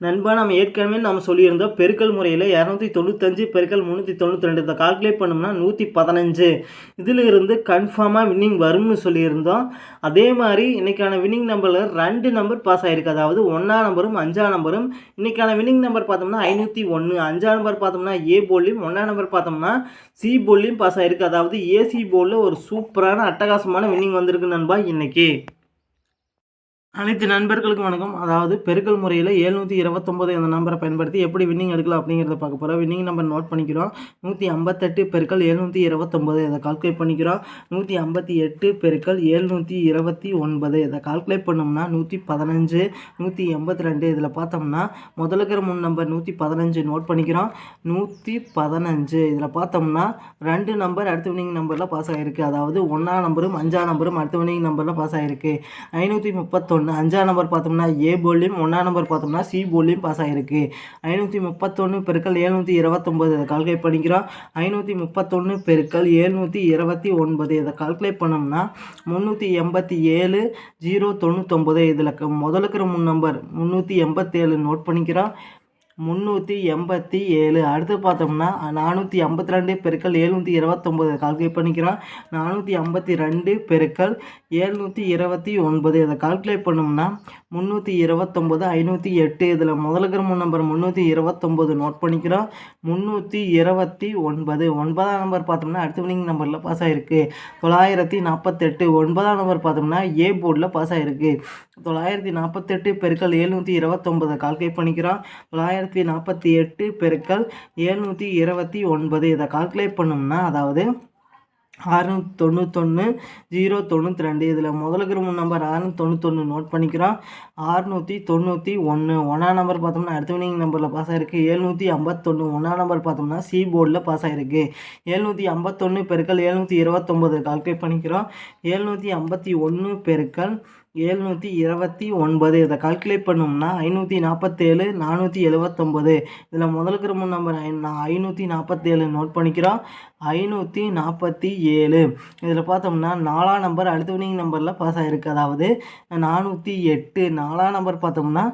நண்பா நம்ம ஏற்கனவே நம்ம சொல்லியிருந்தோம் பெருக்கல் முறையில் இரநூத்தி தொண்ணூத்தஞ்சு பெருக்கல் முந்நூற்றி தொண்ணூற்றி ரெண்டு இதை கால்குலேட் பண்ணோம்னா நூற்றி பதினஞ்சு. இதில் இருந்து கன்ஃபார்மாக வின்னிங் வரும்னு சொல்லியிருந்தோம். அதே மாதிரி இன்றைக்கான வின்னிங் நம்பரில் ரெண்டு நம்பர் பாஸ் ஆகிருக்கு அதாவது ஒன்றாம் நம்பரும் அஞ்சாம் நம்பரும் இன்றைக்கான வின்னிங் நம்பர் பார்த்தோம்னா ஐநூற்றி ஒன்று அஞ்சாம் நம்பர் பார்த்தோம்னா ஏ போல்லையும் ஒன்றாம் நம்பர் பார்த்தோம்னா சி போல்லையும் பாஸ் ஆகிருக்கு அதாவது ஏசி போலில் ஒரு சூப்பரான அட்டகாசமான வின்னிங் வந்திருக்கு நண்பா இன்றைக்கி அனைத்து நண்பர்களுக்கும் வணக்கம். அதாவது பெருக்கல் முறையில் எழுநூற்றி இருபத்தொம்போது அந்த நம்பரை பயன்படுத்தி எப்படி வின்னிங் எடுக்கலாம் அப்படிங்கிறத பார்க்க போகிறோம் வின்னிங் நம்பர் நோட் பண்ணிக்கிறோம். நூற்றி ஐம்பத்தெட்டு பெருக்கல் எழுநூற்றி இருபத்தொம்போது இதை கால்குலேட் பண்ணிக்கிறோம். நூற்றி ஐம்பத்தி எட்டு பெருக்கல் எழுநூற்றி இருபத்தி ஒன்பது இதை கால்குலேட் பண்ணோம்னா நூற்றி பதினஞ்சு நூற்றி எண்பத்தி ரெண்டு இதில் பார்த்தோம்னா முதல்ல இருக்கிற மூணு நம்பர் நூற்றி பதினஞ்சு நோட் பண்ணிக்கிறோம். நூற்றி பதினஞ்சு இதில் பார்த்தோம்னா ரெண்டு நம்பர் அடுத்த வின்னிங் நம்பரில் பாஸ் ஆகிருக்கு அதாவது ஒன்றாம் நம்பரும் அஞ்சாம் நம்பரும் அடுத்த வின்னிங் நம்பரில் பாஸ் ஆகிருக்கு ஐநூற்றி முப்பத்தொன்று அஞ்சாம் நம்பர் பார்த்தோம்னா ஏ போல்லையும் ஒன்றாம் நம்பர் பார்த்தோம்னா சி போல்லையும் பாஸ் ஆகிருக்கு ஐநூற்றி முப்பத்தொன்று பெருக்கள் எழுநூற்றி இருபத்தொம்போது இதை கால்குலேட் பண்ணிக்கிறோம். ஐநூற்றி முப்பத்தொன்று பெருக்கள் எழுநூற்றி இருபத்தி ஒன்பது இதை கால்குலேட் பண்ணோம்னா முந்நூற்றி எண்பத்தி ஏழு ஜீரோ தொண்ணூத்தொம்பது இதில் முதலுக்கிற இருக்கிற மூணு நம்பர் முந்நூற்றி எண்பத்தேழு நோட் பண்ணிக்கிறோம். முந்நூற்றி எண்பத்தி ஏழு. அடுத்து பார்த்தோம்னா நானூற்றி ஐம்பத்தி ரெண்டு பெருக்கல் எழுநூற்றி இருபத்தொம்போது. கால்குலேட் பண்ணிக்கிறோம். நானூற்றி ஐம்பத்தி ரெண்டு பெருக்கல் எழுநூற்றி இருபத்தி ஒன்பது. இதை கால்குலேட் பண்ணோம்னா முந்நூற்றி இருபத்தொம்போது ஐநூற்றி எட்டு. இதில் முதல் கிரம நம்பர் முந்நூற்றி இருபத்தொம்போது நோட் பண்ணிக்கிறோம். முந்நூற்றி இருபத்தி ஒன்பது. ஒன்பதாம் நம்பர் பார்த்தோம்னா அடுத்த வினிங் நம்பரில் பாஸ் ஆகிருக்கு தொள்ளாயிரத்தி நாற்பத்தெட்டு. ஒன்பதாம் நம்பர் பார்த்தோம்னா ஏ போர்டில் பாஸ் ஆகிருக்கு தொள்ளாயிரத்தி நாற்பத்தெட்டு பெருக்கல் எழுநூற்றி இருபத்தொம்பது கால்குலேட் பண்ணிக்கிறோம். தொள்ளாயிரத்தி நாற்பத்தி எட்டு பெருக்கல் எழுநூற்றி இருபத்தி ஒன்பது. இதை கால்குலேட் பண்ணோம்னா அதாவது அறுநூத்தி தொண்ணூத்தொன்று ஜீரோ தொண்ணூற்றி ரெண்டு. இதில் முதலுக்கு மூணு நம்பர் அறுநூத்தி தொண்ணூத்தொன்று நோட் பண்ணிக்கிறோம். அறுநூற்றி தொண்ணூற்றி ஒன்று ஒன்றாம் நம்பர் பார்த்தோம்னா அடுத்த வினிங் நம்பரில் பாஸ் ஆகிருக்கு எழுநூற்றி ஐம்பத்தொன்று ஒன்றாம் நம்பர் பார்த்தோம்னா சி போர்டில் பாஸ் ஆகிருக்கு எழுநூற்றி ஐம்பத்தொன்று பெருக்கல் எழுநூற்றி இருபத்தொம்போது கால்குலேட் பண்ணிக்கிறோம். எழுநூற்றி ஐம்பத்தி ஒன்று பெருக்கள் ஏழ்நூற்றி இருபத்தி ஒன்பது. இதை கால்குலேட் பண்ணோம்னா ஐநூற்றி நாற்பத்தேழு நானூற்றி எழுவத்தொம்பது இதில் முதலுக்கு ரொம்ப நம்பர் ஐநூற்றி நாற்பத்தேழு நோட் பண்ணிக்கிறோம். ஐநூற்றி நாற்பத்தி ஏழு. இதில் பார்த்தோம்னா நாலாம் நம்பர் அடுத்த வினிங் நம்பரில் பாஸ் ஆகிருக்கு அதாவது நானூற்றி எட்டு. நாலாம் நம்பர் பார்த்தோம்னா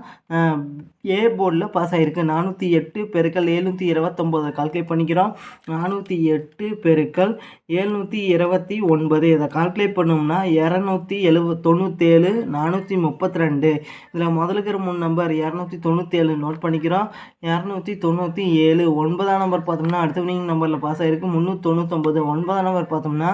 ஏ போர்டில் பாஸ் ஆகிருக்கு நானூற்றி எட்டு பெருக்கல் எழுநூற்றி இருபத்தொம்போதை. கால்குலேட் பண்ணிக்கிறோம். நானூற்றி எட்டு பெருக்கல் எழுநூற்றி இருபத்தி ஒன்பது. இதை கால்குலேட் பண்ணோம்னா இரநூத்தி எழுவ தொண்ணூற்றேழு நானூற்றி முப்பத்தி ரெண்டு இதில் முதலுக்கிற மூணு நம்பர் இரநூத்தி தொண்ணூற்றேழு நோட் பண்ணிக்கிறோம். இரநூத்தி தொண்ணூற்றி ஏழு ஒன்பதாம் நம்பர் பார்த்தோம்னா அடுத்த வினிங் நம்பரில் பாஸ் ஆகிருக்கு முந்நூற்றி தொண்ணூத்தொம்பது ஒன்பதாம் நம்பர் பார்த்தோம்னா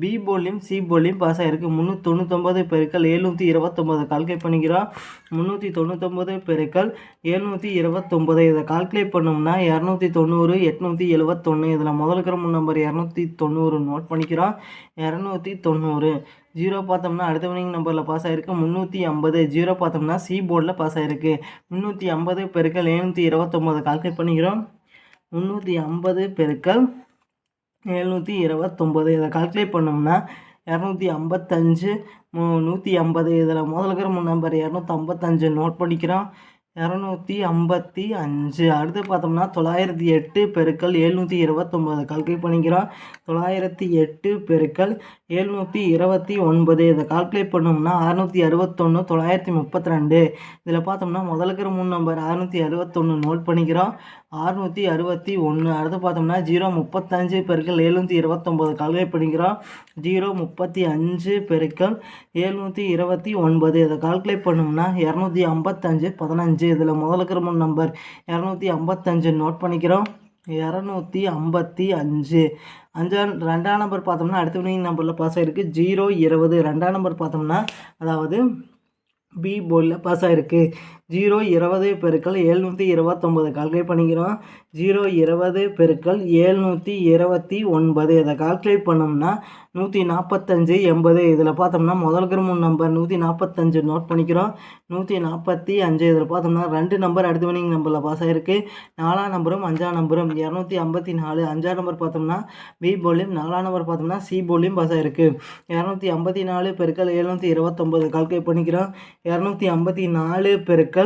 பி போலியும் சி போலியும் பாஸ் ஆகிருக்கு முந்நூற்றி தொண்ணூத்தொம்பது பெருக்கல் எழுநூற்றி இருபத்தொம்பது. கால்குலேட் பண்ணிக்கிறோம். முந்நூற்றி தொண்ணூத்தொம்பது பெருக்கல் எழுநூற்றி இருபத்தொம்பது இதை கால்குலேட் பண்ணோம்னா இரநூத்தி தொண்ணூறு எட்நூற்றி எழுபத்தொன்று இதில் முதல் இருக்கிற நம்பர் இரநூத்தி தொண்ணூறு நோட் பண்ணிக்கிறோம். இரநூத்தி தொண்ணூறு. ஜீரோ பார்த்தோம்னா அடுத்த வினிங் நம்பரில் பாஸ் ஆகிருக்கு முந்நூற்றி ஐம்பது. ஜீரோ பார்த்தோம்னா சி போர்டில் பாஸ் ஆகிருக்கு முந்நூற்றி ஐம்பது பெருக்கல் எழுநூற்றி இருபத்தொம்போது. கால்குலேட் பண்ணிக்கிறோம். முந்நூற்றி ஐம்பது பெருக்கல் எழுநூற்றி இருபத்தொம்பது. இதை கால்குலேட் பண்ணோம்னா இரநூத்தி ஐம்பத்தஞ்சு நூற்றி ஐம்பது. இதில் முதல்ல இருக்கிற நம்பர் இரநூத்தி ஐம்பத்தஞ்சு. நோட் பண்ணிக்கிறோம். இரநூத்தி ஐம்பத்தி அஞ்சு. அடுத்து பார்த்தோம்னா தொள்ளாயிரத்தி எட்டு பெருக்கல் எழுநூற்றி இருபத்தொம்போது. கால்குலேட் பண்ணிக்கிறோம். தொள்ளாயிரத்தி எட்டு பெருக்கல் எழுநூற்றி இருபத்தி ஒன்பது. இதை கால்குலேட் பண்ணோம்னா அறுநூற்றி அறுபத்தொன்று தொள்ளாயிரத்தி முப்பத்தி ரெண்டு. இதில் பார்த்தோம்னா முதலுக்கிற மூணு நம்பர் அறுநூற்றி அறுபத்தொன்று நோட் பண்ணிக்கிறோம். அறுநூற்றி அறுபத்தி ஒன்று அடுத்து பார்த்தோம்னா ஜீரோ முப்பத்தஞ்சு பெருக்கல் எழுநூற்றி இருபத்தொம்போது. கால்குலேட் பண்ணிக்கிறோம். ஜீரோ முப்பத்தி அஞ்சு பெருக்கல் எழுநூற்றி இருபத்தி ஒன்பது. இதை கால்குலேட் பண்ணோம்னா இரநூத்தி ஐம்பத்தஞ்சு பதினஞ்சு. இதில் முதல் இருக்கிற நம்பர் இரநூத்தி ஐம்பத்தஞ்சு நோட் பண்ணிக்கிறோம். இரநூத்தி ஐம்பத்தி அஞ்சு. அஞ்சாம் ரெண்டாம் நம்பர் பார்த்தோம்னா அடுத்த வினிங் நம்பரில் பாஸ் ஆகிருக்கு ஜீரோ இருபது. ரெண்டாம் நம்பர் பார்த்தோம்னா அதாவது பி போர்டில் பாஸ் ஆகிருக்கு ஜீரோ இருபது பெருக்கள் எழுநூற்றி இருபத்தொம்போது. கால்குலேட் பண்ணிக்கிறோம். ஜீரோ இருபது பெருக்கள் எழுநூற்றி இருபத்தி ஒன்பது. இதை கால்குலேட் பண்ணோம்னா நூற்றி நாற்பத்தஞ்சு எண்பது. இதில் பார்த்தோம்னா முதல் கிரமம் நம்பர் நூற்றி நாற்பத்தஞ்சு நோட் பண்ணிக்கிறோம். நூற்றி நாற்பத்தி அஞ்சு. இதில் பார்த்தோம்னா ரெண்டு நம்பர் அடுத்த வினிங் நம்பரில் பாஸ் ஆகிருக்கு நாலாம் நம்பரும் அஞ்சாம் நம்பரும் இரநூத்தி ஐம்பத்தி நாலு. அஞ்சாம் நம்பர் பார்த்தோம்னா பி போலியும் நாலாம் நம்பர் பார்த்தோம்னா சி போலியும் பாஸ் ஆகிருக்கு இரநூத்தி ஐம்பத்தி நாலு பெருக்கள் எழுநூற்றி இருபத்தொம்போது. கால்குலேட் பண்ணிக்கிறோம். இரநூத்தி ஐம்பத்தி நாலு பெருக்கள்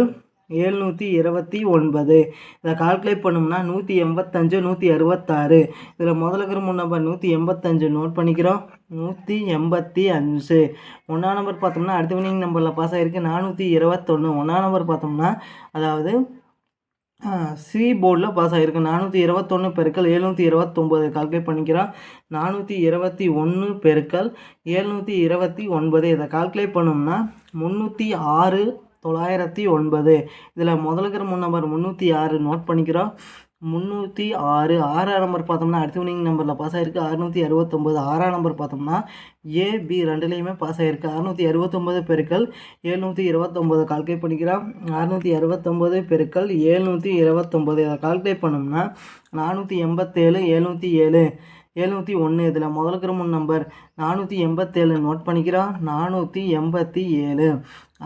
ஏழ்நூற்றி இருபத்தி ஒன்பது. இதை கால்குலேட் பண்ணோம்னா நூற்றி எண்பத்தஞ்சு நூற்றி அறுபத்தாறு. இதில் முதல்ல இருக்கிற மூணு நம்பர் நூற்றி எண்பத்தஞ்சு நோட் பண்ணிக்கிறோம். நூற்றி எண்பத்தி அஞ்சு. ஒன்றாம் நம்பர் பார்த்தோம்னா அடுத்த வினிங் நம்பரில் பாஸ் ஆகிருக்கு நானூற்றி இருபத்தொன்று ஒன்றாம் நம்பர் பார்த்தோம்னா அதாவது சி போர்டில் பாஸ் ஆகிருக்கு நானூற்றி இருபத்தொன்று பெருக்கள் எழுநூற்றி இருபத்தொம்போது கால்குலேட் பண்ணிக்கிறோம். நானூற்றி இருபத்தி ஒன்று பெருக்கல் எழுநூற்றி இருபத்தி ஒன்பது. இதை கால்குலேட் பண்ணோம்னா முந்நூற்றி ஆறு தொள்ளாயிரத்தி ஒன்பது. இதில் முதலுக்கிற முன் நம்பர் முந்நூற்றி ஆறு நோட் பண்ணிக்கிறோம். முந்நூற்றி ஆறு ஆறாம் நம்பர் பார்த்தோம்னா அடுத்த வினிங் நம்பரில் பாஸ் ஆகிருக்கு அறுநூற்றி அறுபத்தொம்போது ஆறாம் நம்பர் பார்த்தோம்னா ஏ பி ரெண்டுலேயுமே பாஸ் ஆகிருக்கு அறுநூற்றி அறுபத்தொம்போது பெருக்கல் ஏழ்நூற்றி இருபத்தொம்போது கால்குலேட் பண்ணிக்கிறோம். அறுநூற்றி அறுபத்தொம்போது பெருக்கல் ஏழ்நூற்றி இருபத்தொம்போது இதை கால்குலேட் பண்ணோம்னா நானூற்றி எண்பத்தேழு எழுநூற்றி ஏழு. எழுநூற்றி ஒன்று இதில் முதல் கிரமம் நம்பர் நானூற்றி எண்பத்தேழு நோட் பண்ணிக்கிறோம் நானூற்றி எண்பத்தி ஏழு.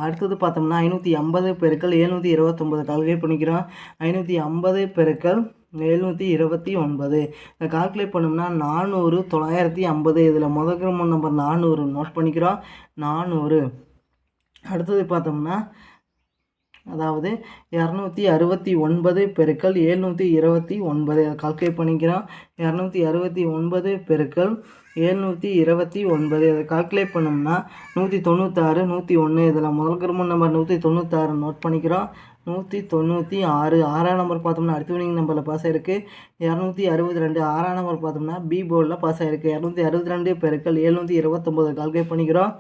அடுத்தது பார்த்தோம்னா ஐநூற்றி ஐம்பது பெருக்கள் எழுநூற்றி இருபத்தொம்பது கால்குலேட் பண்ணிக்கிறோம் ஐநூற்றி ஐம்பது பெருக்கள் எழுநூற்றி இருபத்தி ஒன்பது. இதை கால்குலேட் பண்ணோம்னா நானூறு தொள்ளாயிரத்தி ஐம்பது. இதில் முதல் கிரமம் நம்பர் நானூறு நோட் பண்ணிக்கிறோம் நானூறு. அடுத்தது பார்த்தோம்னா அதாவது இரநூத்தி அறுபத்தி ஒன்பது பெருக்கள் எழுநூற்றி இருபத்தி ஒன்பது. அதை கால்குலேட் பண்ணிக்கிறோம். இரநூத்தி அறுபத்தி ஒன்பது பெருக்கள் எழுநூற்றி இருபத்தி ஒன்பது. அதை கால்குலேட் பண்ணோம்னா நூற்றி தொண்ணூத்தாறு நூற்றி ஒன்று இதில் முதல் கிரம நம்பர் நூற்றி தொண்ணூத்தாறு நோட் பண்ணிக்கிறோம். நூற்றி தொண்ணூற்றி ஆறு. ஆறாம் நம்பர் பார்த்தோம்னா அடுத்த வினிங் நம்பரில் பாஸ் ஆகிருக்கு இரநூத்தி அறுபத்தி ரெண்டு. ஆறாம் நம்பர் பார்த்தோம்னா பி போர்டில் பாஸ் ஆகிருக்கு இரநூத்தி அறுபத்தி ரெண்டு பெருக்கள் எழுநூற்றி இருபத்தொம்போது கால்குலேட் பண்ணிக்கிறோம்.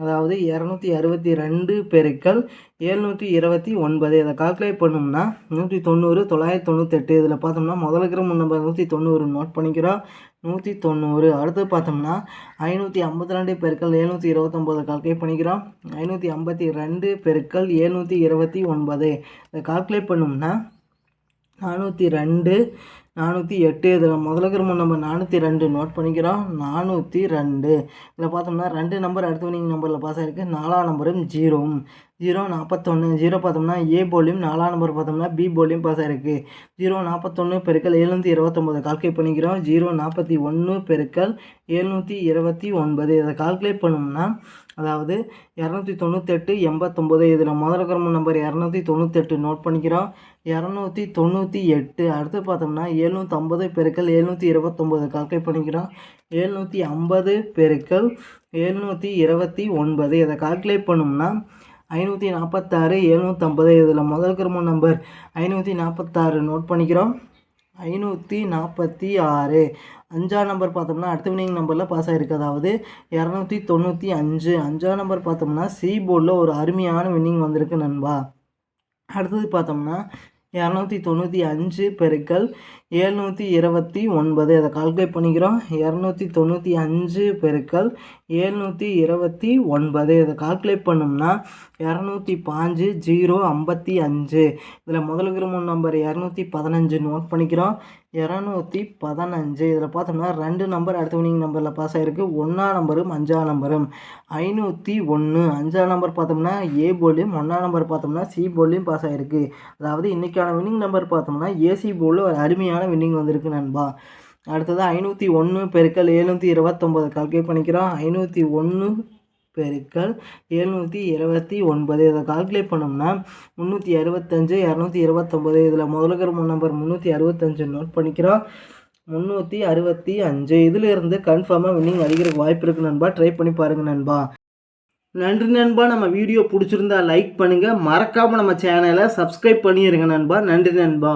அதாவது இரநூத்தி அறுபத்தி ரெண்டு பெருக்கள் எழுநூற்றி இருபத்தி ஒன்பது. இதை கால்குலேட் பண்ணோம்னா நூற்றி தொண்ணூறு தொள்ளாயிரத்தி தொண்ணூத்தெட்டு. இதில் பார்த்தோம்னா முதல் இருக்கிற நம்பர் நூற்றி தொண்ணூறு நோட் பண்ணிக்கிறோம். நூற்றி தொண்ணூறு. அடுத்து பார்த்தோம்னா ஐநூற்றி ஐம்பத்தி ரெண்டு பெருக்கள் ஏழ்நூற்றி இருபத்தொம்போது கால்குலேட் பண்ணிக்கிறோம். ஐநூற்றி ஐம்பத்தி ரெண்டு பெருக்கள் ஏழ்நூற்றி இருபத்தி ஒன்பது. இதை கால்குலேட் பண்ணோம்னா நானூற்றி ரெண்டு நானூற்றி எட்டு. இதில் முதல்ல கிரமம் நம்ம நானூற்றி ரெண்டு. நோட் பண்ணிக்கிறோம். நானூற்றி ரெண்டு. இதில் பார்த்தோம்னா ரெண்டு நம்பர் அடுத்த வினிங் நம்பரில் பாஸ் ஆகிருக்கு நாலாம் நம்பரும் ஜீரோவும் ஜீரோ நாற்பத்தொன்று ஜீரோ பார்த்தோம்னா ஏ போலியும் நாலாம் நம்பர் பார்த்தோம்னா பி போலியும் பாஸ் ஆகிருக்கு ஜீரோ நாற்பத்தொன்று பெருக்கல் எழுநூற்றி இருபத்தொம்போது கால்குலேட் பண்ணிக்கிறோம். ஜீரோ நாற்பத்தி ஒன்று பெருக்கல் எழுநூற்றி இருபத்தி ஒன்பது. இதை கால்குலேட் பண்ணோம்னா அதாவது இரநூத்தி தொண்ணூத்தெட்டு எண்பத்தொம்போது. இதில் முதல் கிரம நம்பர் இரநூத்தி தொண்ணூத்தெட்டு நோட் பண்ணிக்கிறோம். இரநூத்தி தொண்ணூற்றி எட்டு. அடுத்து பார்த்தோம்னா எழுநூற்றம்பது பெருக்கள் எழுநூற்றி இருபத்தொம்போது கால்குலேட் பண்ணிக்கிறோம். எழுநூற்றி ஐம்பது பெருக்கள் எழுநூற்றி இருபத்தி ஒன்பது. இதை கால்குலேட் பண்ணோம்னா ஐநூற்றி நாற்பத்தாறு எழுநூற்றம்பது இதில் முதல் கிரம நம்பர் ஐநூற்றி நாற்பத்தாறு நோட் பண்ணிக்கிறோம். ஐநூற்றி நாற்பத்தி ஆறு. அஞ்சாம் நம்பர் பார்த்தோம்னா அடுத்த வினிங் நம்பரில் பாஸ் ஆகிருக்கு அதாவது இரநூத்தி தொண்ணூற்றி அஞ்சு. அஞ்சாம் நம்பர் பார்த்தோம்னா சி போர்டில் ஒரு அருமையான வின்னிங் வந்திருக்கு நண்பா. அடுத்தது பார்த்தோம்னா இரநூத்தி தொண்ணூற்றி அஞ்சு பெருக்கல் எழுநூற்றி இருபத்தி ஒன்பது. அதை கால்குலேட் பண்ணிக்கிறோம். இரநூத்தி தொண்ணூற்றி அஞ்சு பெருக்கல் ஏழ்நூற்றி இருபத்தி ஒன்பது. இதை கால்குலேட் பண்ணோம்னா இரநூத்தி பாஞ்சு ஜீரோ ஐம்பத்தி அஞ்சு. இதில் முதல் கிரமம் நம்பர் இரநூத்தி பதினஞ்சு நோட் பண்ணிக்கிறோம். இரநூத்தி பதினஞ்சு. இதில் பார்த்தோம்னா ரெண்டு நம்பர் அடுத்த வினிங் நம்பரில் பாஸ் ஆகிருக்கு ஒன்றாம் நம்பரும் அஞ்சாம் நம்பரும் ஐநூற்றி ஒன்று அஞ்சாம் நம்பர் பார்த்தோம்னா ஏ போலியும் ஒன்றாம் நம்பர் பார்த்தோம்னா சி போலியும் பாஸ் ஆகிருக்கு அதாவது இன்றைக்கான வின்னிங் நம்பர் பார்த்தோம்னா ஏசி போலில் ஒரு அருமையான வின்னிங் வந்திருக்கு நண்பா. அடுத்தது ஐநூற்றி ஒன்று பெருக்கல் எழுநூற்றி இருபத்தொம்போது கால்குலேட் பண்ணிக்கிறோம். ஐநூற்றி ஒன்று பெருக்கல் எழுநூற்றி இருபத்தி ஒன்பது. இதை கால்குலேட் பண்ணோம்னா முந்நூற்றி அறுபத்தஞ்சு இரநூத்தி இருபத்தொம்போது. இதில் முதலுக்கிற நம்பர் முந்நூற்றி அறுபத்தஞ்சு நோட் பண்ணிக்கிறோம். முந்நூற்றி அறுபத்தி அஞ்சு. இதிலிருந்து கன்ஃபார்மாக வின்னிங் அடிக்கிறதுக்கு வாய்ப்பு இருக்குது நண்பா. ட்ரை பண்ணி பாருங்கள் நண்பா. நன்றி நண்பா. நம்ம வீடியோ பிடிச்சிருந்தா லைக் பண்ணுங்கள் மறக்காமல் நம்ம சேனலை சப்ஸ்கிரைப் பண்ணிடுங்க நண்பா. நன்றி நண்பா.